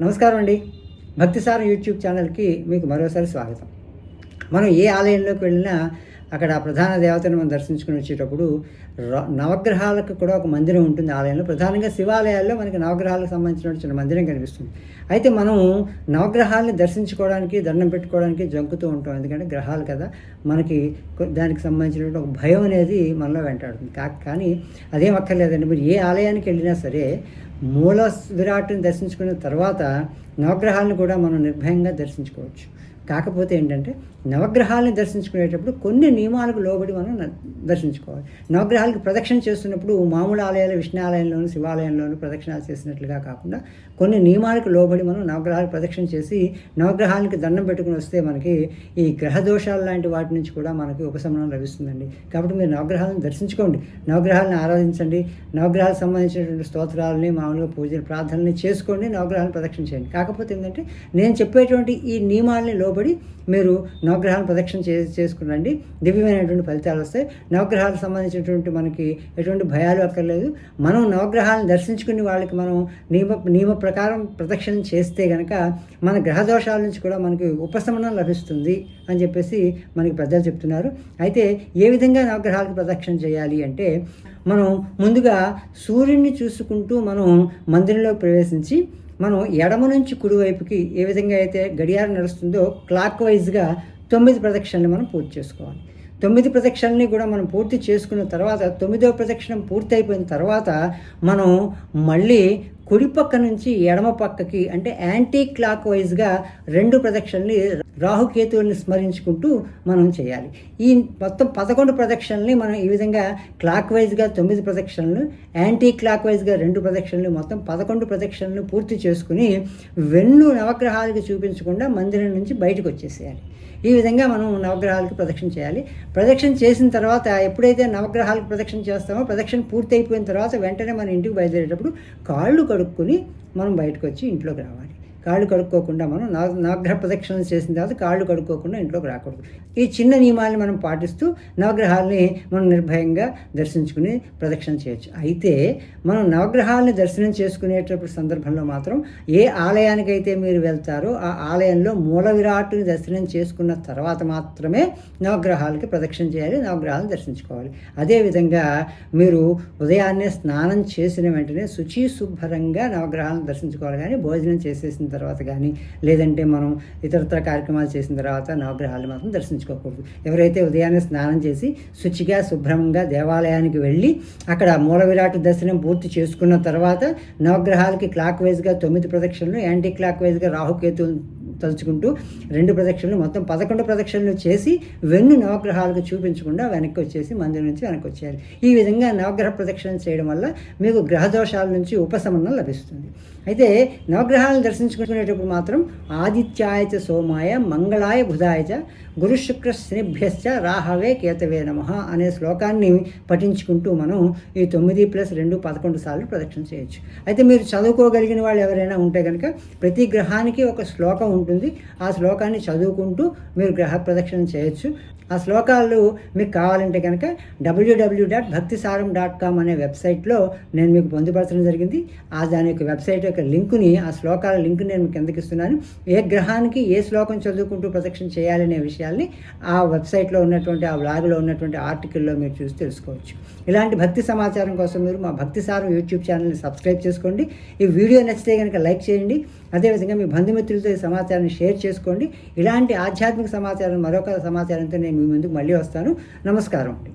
నమస్కారం అండి. భక్తిసారం యూట్యూబ్ ఛానల్కి మీకు మరోసారి స్వాగతం. మనం ఏ ఆలయంలోకి వెళ్ళినా అక్కడ ప్రధాన దేవతను మనం దర్శించుకుని వచ్చేటప్పుడు నవగ్రహాలకు కూడా ఒక మందిరం ఉంటుంది ఆలయంలో. ప్రధానంగా శివాలయాల్లో మనకి నవగ్రహాలకు సంబంధించిన చిన్న మందిరం కనిపిస్తుంది. అయితే మనం నవగ్రహాలను దర్శించుకోవడానికి దండం పెట్టుకోవడానికి జంకుతూ ఉంటాం. ఎందుకంటే గ్రహాలు కదా. మనకి దానికి సంబంధించినటువంటి ఒక భయం అనేది మనలో వెంటాడుతుంది. కా కానీ అదేం అక్కర్లేదండి. మీరు ఏ ఆలయానికి వెళ్ళినా సరే మూల విరాట్ని దర్శించుకున్న తర్వాత నవగ్రహాలను కూడా మనం నిర్భయంగా దర్శించుకోవచ్చు. కాకపోతే ఏంటంటే నవగ్రహాలను దర్శించుకునేటప్పుడు కొన్ని నియమాలకు లోబడి మనం న- దర్శించుకోవాలి. నవగ్రహాలకు ప్రదక్షిణ చేస్తున్నప్పుడు మామూలు ఆలయాలు విష్ణాలయంలోను శివాలయంలోను ప్రదక్షిణాలు చేసినట్లుగా కాకుండా కొన్ని నియమాలకు లోబడి మనం నవగ్రహాలకు ప్రదక్షిణ చేసి నవగ్రహాలకి దండం పెట్టుకుని వస్తే మనకి ఈ గ్రహ దోషాలు లాంటి వాటి నుంచి కూడా మనకి ఉపశమనం లభిస్తుందండి. కాబట్టి మీరు నవగ్రహాలను దర్శించుకోండి. నవగ్రహాలను ఆరాధించండి. నవగ్రహాలకు సంబంధించినటువంటి స్తోత్రాలని మామూలుగా పూజలు ప్రార్థనలు చేసుకోండి నవగ్రహాలను ప్రదక్షిణ చేయండి. కాకపోతే ఏంటంటే నేను చెప్పేటువంటి ఈ నియమాలని లోబడి మీరు నవగ్రహాలను ప్రదక్షిణ చే చేసుకునండి. దివ్యమైనటువంటి ఫలితాలు వస్తాయి. నవగ్రహాలకు సంబంధించినటువంటి మనకి ఎటువంటి భయాలు అక్కర్లేదు. మనం నవగ్రహాలను దర్శించుకుని వాళ్ళకి మనం నియమ నియమ ప్రకారం ప్రదక్షిణ చేస్తే కనుక మన గ్రహ దోషాల నుంచి కూడా మనకి ఉపశమనం లభిస్తుంది అని చెప్పేసి మనకి పెద్దలు చెప్తున్నారు. అయితే ఏ విధంగా నవగ్రహాలకు ప్రదక్షిణ చేయాలి అంటే మనం ముందుగా సూర్యుడిని చూసుకుంటూ మనం మందిరంలో ప్రవేశించి మనం ఎడమ నుంచి కుడివైపుకి ఏ విధంగా అయితే గడియారం నడుస్తుందో క్లాక్ వైజ్గా తొమ్మిది ప్రదక్షిణలు మనం పూర్తి చేసుకోవాలి. తొమ్మిది ప్రదక్షిణని కూడా మనం పూర్తి చేసుకున్న తర్వాత తొమ్మిదవ ప్రదక్షిణం పూర్తి అయిపోయిన తర్వాత మనం మళ్ళీ కుడి పక్క నుంచి ఎడమ పక్కకి అంటే యాంటీ క్లాక్ వైజ్గా రెండు ప్రదక్షిణల్ని రాహుకేతువుని స్మరించుకుంటూ మనం చేయాలి. ఈ మొత్తం పదకొండు ప్రదక్షిణల్ని మనం ఈ విధంగా క్లాక్ వైజ్గా తొమ్మిది ప్రదక్షిణలు యాంటీ క్లాక్ వైజ్గా రెండు ప్రదక్షిణలు మొత్తం పదకొండు ప్రదక్షిణలు పూర్తి చేసుకుని వెన్ను నవగ్రహాలకు చూపించకుండా మందిరం నుంచి బయటకు వచ్చేసేయాలి. ఈ విధంగా మనం నవగ్రహాలకు ప్రదక్షిణ చేయాలి. ప్రదక్షిణ చేసిన తర్వాత ఎప్పుడైతే నవగ్రహాలకు ప్రదక్షిణ చేస్తామో ప్రదక్షిణ పూర్తి అయిపోయిన తర్వాత వెంటనే మన ఇంటికి బయలుదేరేటప్పుడు కాళ్ళు కడుక్కొని మనం బయటకు వచ్చి ఇంట్లోకి రావాలి. కాళ్ళు కడుక్కోకుండా మనం నా నవగ్రహ ప్రదక్షిణ చేసిన తర్వాత కాళ్ళు కడుక్కోకుండా ఇంట్లోకి రాకూడదు. ఈ చిన్న నియమాలను మనం పాటిస్తూ నవగ్రహాలని మనం నిర్భయంగా దర్శించుకుని ప్రదక్షిణ చేయొచ్చు. అయితే మనం నవగ్రహాలని దర్శనం చేసుకునేటప్పుడు సందర్భంలో మాత్రం ఏ ఆలయానికైతే మీరు వెళ్తారో ఆ ఆలయంలో మూల విరాట్టుని దర్శనం చేసుకున్న తర్వాత మాత్రమే నవగ్రహాలకి ప్రదక్షిణ చేయాలి నవగ్రహాలను దర్శించుకోవాలి. అదేవిధంగా మీరు ఉదయాన్నే స్నానం చేసిన వెంటనే శుచి శుభ్రంగా నవగ్రహాలను దర్శించుకోవాలి. కానీ భోజనం చేసేసిన తర్వాత కానీ లేదంటే మనం ఇతరత్ర కార్యక్రమాలు చేసిన తర్వాత నవగ్రహాలు మాత్రం దర్శించుకోకూడదు. ఎవరైతే ఉదయాన్నే స్నానం చేసి శుచిగా శుభ్రంగా దేవాలయానికి వెళ్ళి అక్కడ మూల విరాట దర్శనం పూర్తి చేసుకున్న తర్వాత నవగ్రహాలకి క్లాక్ వైజ్గా తొమ్మిది ప్రదక్షిణలు యాంటీ క్లాక్ వైజ్గా రాహుకేతువులు తలుచుకుంటూ రెండు ప్రదక్షిణలు మొత్తం పదకొండు ప్రదక్షిణలు చేసి వెన్ను నవగ్రహాలకు చూపించకుండా వెనక్కి వచ్చేసి మందిరం నుంచి వెనక్కి వచ్చేయాలి. ఈ విధంగా నవగ్రహ ప్రదక్షిణ చేయడం వల్ల మీకు గ్రహ దోషాల నుంచి ఉపశమనం లభిస్తుంది. అయితే నవగ్రహాలను దర్శించుకునేటప్పుడు మాత్రం ఆదిత్యాయచ సోమాయ మంగళాయ బుధాయచ గురు శుక్ర శనిభ్యశ్చ రాహవే కేతవే నమ అనే శ్లోకాన్ని పఠించుకుంటూ మనం ఈ తొమ్మిది ప్లస్ రెండు పదకొండు సార్లు ప్రదక్షిణ చేయొచ్చు. అయితే మీరు చదువుకోగలిగిన వాళ్ళు ఎవరైనా ఉంటే కనుక ప్రతి గ్రహానికి ఒక శ్లోకం ఉంటుంది. ఉంటుంది. ఆ శ్లోకాన్ని చదువుకుంటూ మీరు గ్రహ ప్రదక్షిణ చేయొచ్చు. ఆ శ్లోకాలు మీకు కావాలంటే కనుక డబ్ల్యూడబ్ల్యూ డాట్ భక్తి సారం డాట్ కామ్ అనే వెబ్సైట్లో నేను మీకు పొందుపరచడం జరిగింది. ఆ దాని యొక్క వెబ్సైట్ యొక్క లింకుని ఆ శ్లోకాల లింక్ నేను మీకు ఎందుకు ఇస్తున్నాను. ఏ గ్రహానికి ఏ శ్లోకం చదువుకుంటూ ప్రదక్షిణ చేయాలనే విషయాల్ని ఆ వెబ్సైట్లో ఉన్నటువంటి ఆ బ్లాగ్లో ఉన్నటువంటి ఆర్టికల్లో మీరు చూసి తెలుసుకోవచ్చు. ఇలాంటి భక్తి సమాచారం కోసం మీరు మా భక్తి సారం యూట్యూబ్ ఛానల్ని సబ్స్క్రైబ్ చేసుకోండి. ఈ వీడియో నచ్చితే కనుక లైక్ చేయండి. అదేవిధంగా మీ బంధుమిత్రులతో ఈ సమాచారాన్ని షేర్ చేసుకోండి. ఇలాంటి ఆధ్యాత్మిక సమాచారం మరొక సమాచారంతో నేను మీ ముందుకు మళ్ళీ వస్తాను. నమస్కారం అండి.